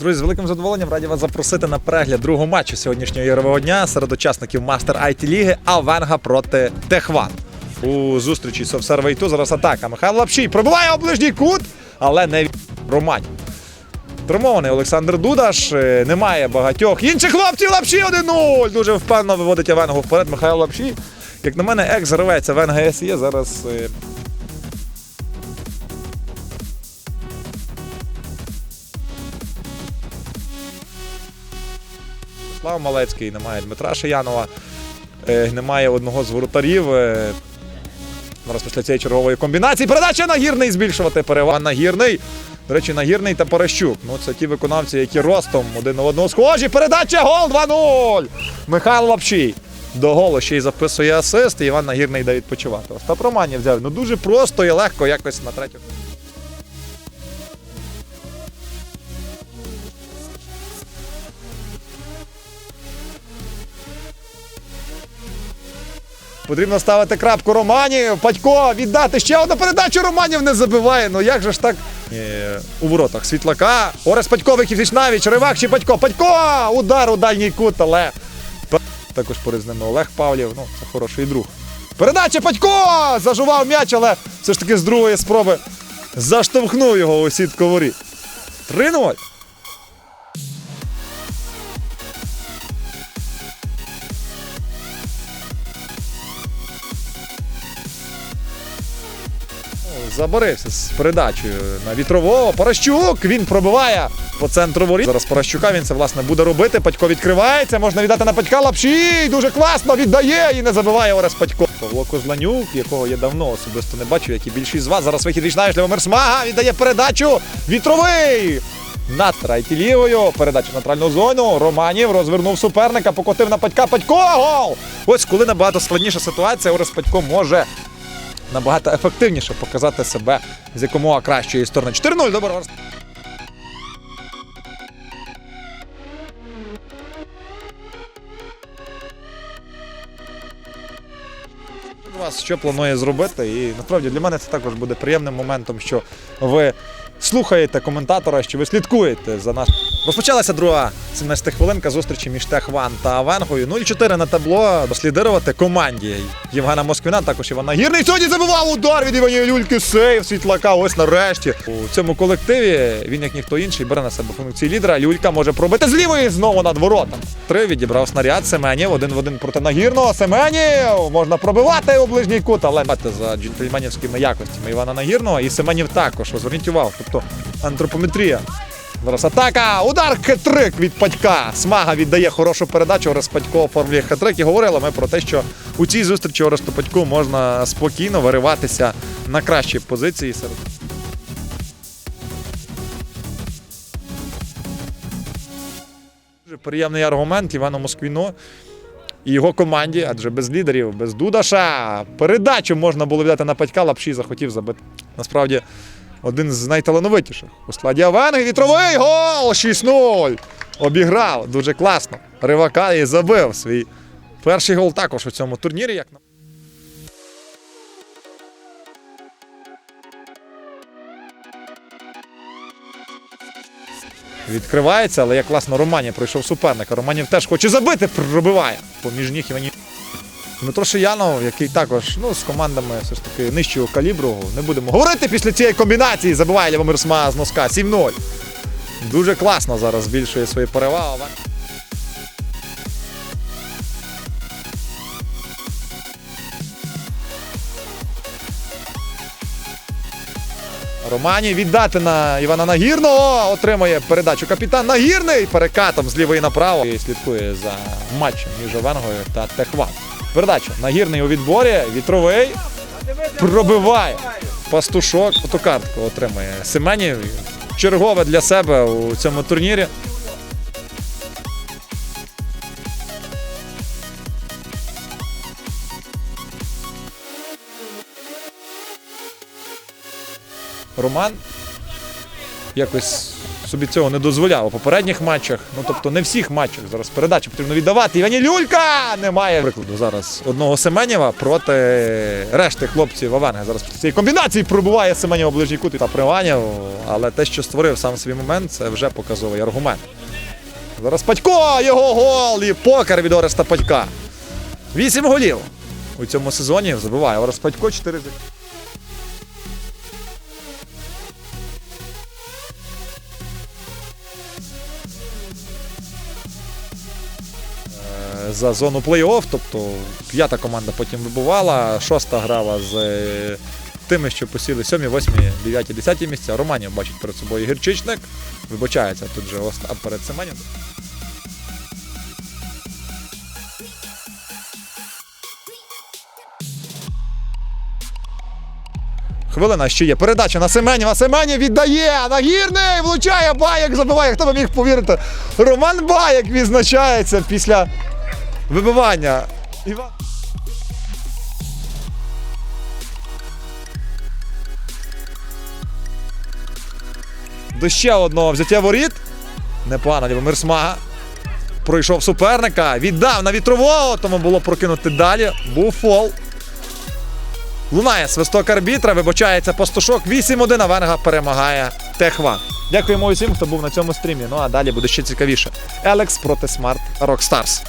Друзі, з великим задоволенням раді вас запросити на перегляд другого матчу сьогоднішнього ігрового дня серед учасників Мастер IT Ліги Авенга проти Техван. У зустрічі Совсер Вейту зараз атака. Михайло Лапшій пробиває оближній кут, але не Романь. Тримований Олександр Дудаш. е, Немає багатьох інших хлопців. Лапші 1-0. Дуже впевнено виводить Авенгу вперед. Михайло Лапшій. Як на мене, екс-гравець Авенга СЄ зараз. Е, Малецький, немає Дмитра Шиянова, е, немає одного з воротарів. е, Зараз після цієї чергової комбінації передача Нагірний збільшувати перевагу. Нагірний. До речі, Нагірний та Порощук. Ну, це ті виконавці, які ростом один на одного схожі. Передача гол 2-0. Михайло Лапшій. До голу ще й записує асист, і Іван Нагірний йде відпочивати. Остап Романів взяв. Ну дуже просто і легко якось на третю. Потрібно ставити крапку Романів. Падько віддати ще одну передачу Романів не забиває. Ну як же ж так? Е, у воротах Світлака. Орес Падько виків навіч. Ривак чи Падько. Падько! Удар у дальній кут, але також поряд з ними Олег Павлів. Ну, це хороший друг. Передача Падько! Зажував м'яч, але все ж таки з другої спроби заштовхнув його у сітку воріт. 3-0. Забарився з передачею на вітрового. Паращук він пробиває по центру воріт. Зараз Паращука він це власне буде робити. Падько відкривається. Можна віддати на Падька Лапшій. Дуже класно віддає і не забиває Орес Падько. Павло Козланюк, якого я давно особисто не бачив, як і більшість з вас. Зараз вихід вічнаєш Левомир Смага. Віддає передачу. Вітровий. Над трайті лівою. Передача в нейтральну зону. Романів розвернув суперника, покотив на Падька. Падько. Гол! Ось коли набагато складніша ситуація, Орес Падько може набагато ефективніше показати себе з якомога кращої сторони. 4-0, добре. Вас що планує зробити, і насправді для мене це також буде приємним моментом, що ви слухаєте коментатора, що ви слідкуєте за нас. Розпочалася друга 17 хвилинка зустрічі між Техван та Авенгою. 0-4 на табло дослідирувати команді Євгена Москвіна, також Івана Гірний. Сьогодні забивав удар від Іванія Люльки. Сейв світлака. Ось нарешті. У цьому колективі він, як ніхто інший, бере на себе функції лідера. Люлька може пробити з лівої знову над воротом. Три відібрав снаряд. Семенів один в один проти Нагірного. Семенів можна пробивати у ближній кут, але за джентльменівськими якостями Івана Нагірного і Семенів також. Зверніть увагу. Тобто антропометрія. Зараз атака. Удар хитрик від Падька. Смага віддає хорошу передачу. Орес Падько оформлює хитрик. І говорили ми про те, що у цій зустрічі Оресту Падьку можна спокійно вириватися на кращі позиції серед. Приємний аргумент Івану Москвіну і його команді, адже без лідерів, без Дудаша. Передачу можна було віддати на Падька, Лапшій захотів забити. Насправді, один з найталановитіших у складі Авенги. Вітровий гол! 6-0. Обіграв дуже класно. Ривака і забив свій перший гол також у цьому турнірі. Як Відкривається, але як класно Романів пройшов суперника. Романів теж хоче забити, пробиває. Поміж ніг Іванів. Дмитро Шиянов, який також ну, з командами все ж таки нижчого калібру. Не будемо говорити після цієї комбінації. Забиває Лівомир Сма з носка 7-0. Дуже класно зараз збільшує свої переваги. Романі віддати на Івана Нагірного. Отримує передачу капітан Нагірний перекатом з лівої направо. І слідкує за матчем між Овенгою та Техван. Передача. Нагірний у відборі. Вітровий. Пробиває. Пастушок. Оту картку отримує Семенів. Чергове для себе у цьому турнірі. Роман якось собі цього не дозволяв у попередніх матчах. Ну тобто не всіх матчах. Зараз передачу потрібно віддавати. Івані Люлька немає прикладу зараз одного Семенєва проти решти хлопців Авенга. Зараз після цієї комбінації пробуває Семенєва ближній кут та Приванів. Але те, що створив сам свій момент, це вже показовий аргумент. Зараз Патько, його гол і покер від Ореста Патька. Вісім голів у цьому сезоні забиває Орес Патько 4 за. Зону плей-офф, тобто п'ята команда потім вибувала, шоста грала з е, тими, що посіли сьомі, восьмі, дев'яті, десяті місця. Романів бачить перед собою гірчичник. Вибачається тут же Остап перед Семенів. Хвилина ще є. Передача на Семенєва. Семенів віддає. Нагірний влучає. Баєк забиває. Хто би міг повірити? Роман Баєк відзначається після вибивання. До ще одного взяття воріт. Непогано Любомир Смага. Пройшов суперника, віддав на вітрового, тому було прокинути далі. Був фол. Лунає свисток арбітра, вибачається пастушок. 8-1 а Венга перемагає Техва. Дякуємо усім, хто був на цьому стрімі. Ну а далі буде ще цікавіше. Елекс проти Смарт Rockstars.